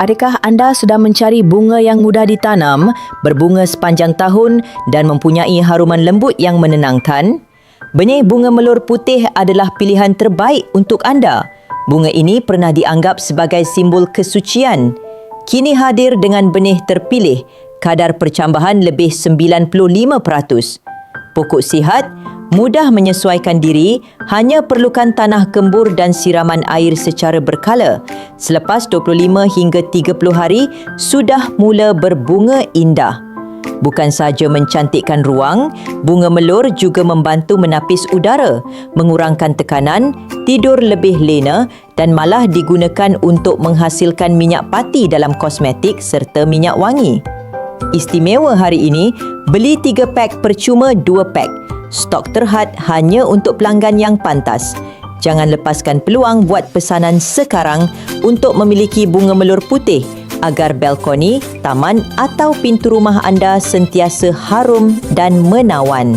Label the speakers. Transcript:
Speaker 1: Adakah anda sudah mencari bunga yang mudah ditanam, berbunga sepanjang tahun dan mempunyai haruman lembut yang menenangkan? Benih bunga melur putih adalah pilihan terbaik untuk anda. Bunga ini pernah dianggap sebagai simbol kesucian. Kini hadir dengan benih terpilih, kadar percambahan lebih 95%. Pokok sihat, mudah menyesuaikan diri, hanya perlukan tanah gembur dan siraman air secara berkala. Selepas 25 hingga 30 hari, sudah mula berbunga indah. Bukan sahaja mencantikkan ruang, bunga melur juga membantu menapis udara, mengurangkan tekanan, tidur lebih lena dan malah digunakan untuk menghasilkan minyak pati dalam kosmetik serta minyak wangi. Istimewa hari ini, beli 3 pak percuma 2 pak. Stok terhad hanya untuk pelanggan yang pantas. Jangan lepaskan peluang buat pesanan sekarang untuk memiliki bunga melur putih agar balkoni, taman atau pintu rumah anda sentiasa harum dan menawan.